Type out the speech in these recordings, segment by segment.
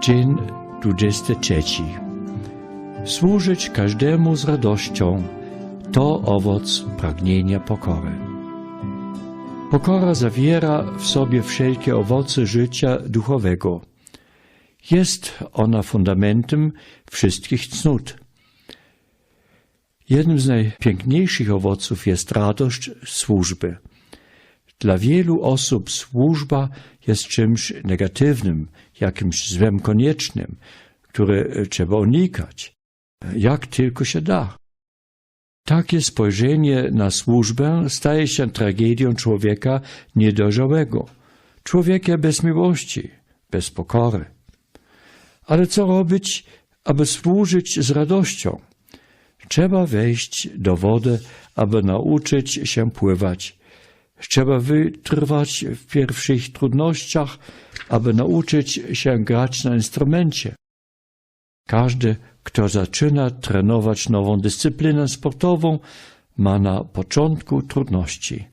Dzień 23. Służyć każdemu z radością to owoc pragnienia pokory. Pokora zawiera w sobie wszelkie owoce życia duchowego. Jest ona fundamentem wszystkich cnót. Jednym z najpiękniejszych owoców jest radość służby. Dla wielu osób służba jest czymś negatywnym, jakimś złem koniecznym, które trzeba unikać, jak tylko się da. Takie spojrzenie na służbę staje się tragedią człowieka niedojrzałego, człowieka bez miłości, bez pokory. Ale co robić, aby służyć z radością? Trzeba wejść do wody, aby nauczyć się pływać. Trzeba wytrwać w pierwszych trudnościach, aby nauczyć się grać na instrumencie. Każdy, kto zaczyna trenować nową dyscyplinę sportową, ma na początku trudności.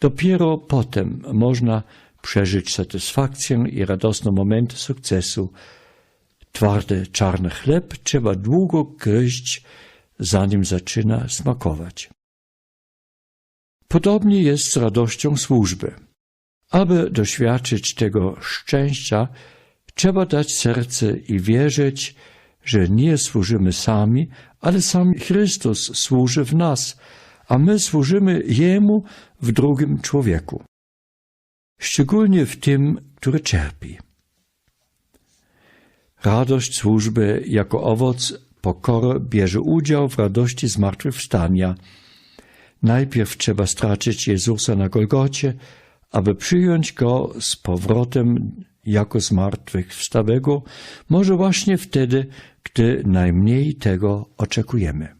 Dopiero potem można przeżyć satysfakcję i radosne momenty sukcesu. Twardy czarny chleb trzeba długo gryźć, zanim zaczyna smakować. Podobnie jest z radością służby. Aby doświadczyć tego szczęścia, trzeba dać serce i wierzyć, że nie służymy sami, ale sam Chrystus służy w nas, a my służymy Jemu w drugim człowieku. Szczególnie w tym, który cierpi. Radość służby jako owoc pokory bierze udział w radości zmartwychwstania. Najpierw trzeba stracić Jezusa na Golgocie, aby przyjąć Go z powrotem jako zmartwychwstałego, może właśnie wtedy, gdy najmniej tego oczekujemy.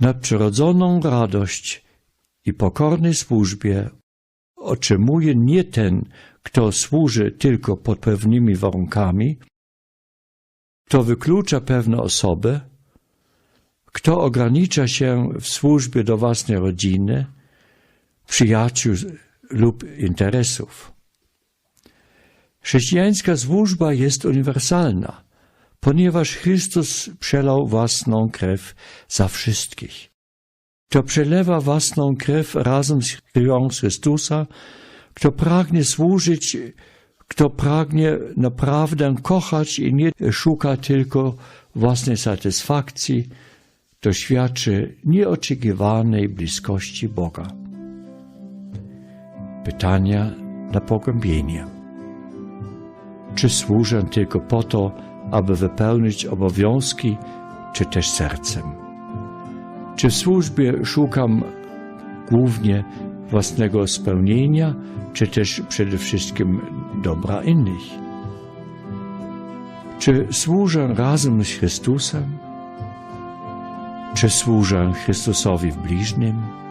Nadprzyrodzoną radość i pokornej służbie otrzymuje nie ten, kto służy tylko pod pewnymi warunkami, kto wyklucza pewne osoby, kto ogranicza się w służbie do własnej rodziny, przyjaciół lub interesów. Chrześcijańska służba jest uniwersalna, ponieważ Chrystus przelał własną krew za wszystkich. Kto przelewa własną krew razem z krwią Chrystusa, kto pragnie służyć, kto pragnie naprawdę kochać i nie szuka tylko własnej satysfakcji, doświadczy nieoczekiwanej bliskości Boga. Pytania na pogłębienie. Czy służę tylko po to, aby wypełnić obowiązki, czy też sercem? Czy w służbie szukam głównie własnego spełnienia, czy też przede wszystkim dobra innych? Czy służę razem z Chrystusem? Czy służę Chrystusowi w bliźnim?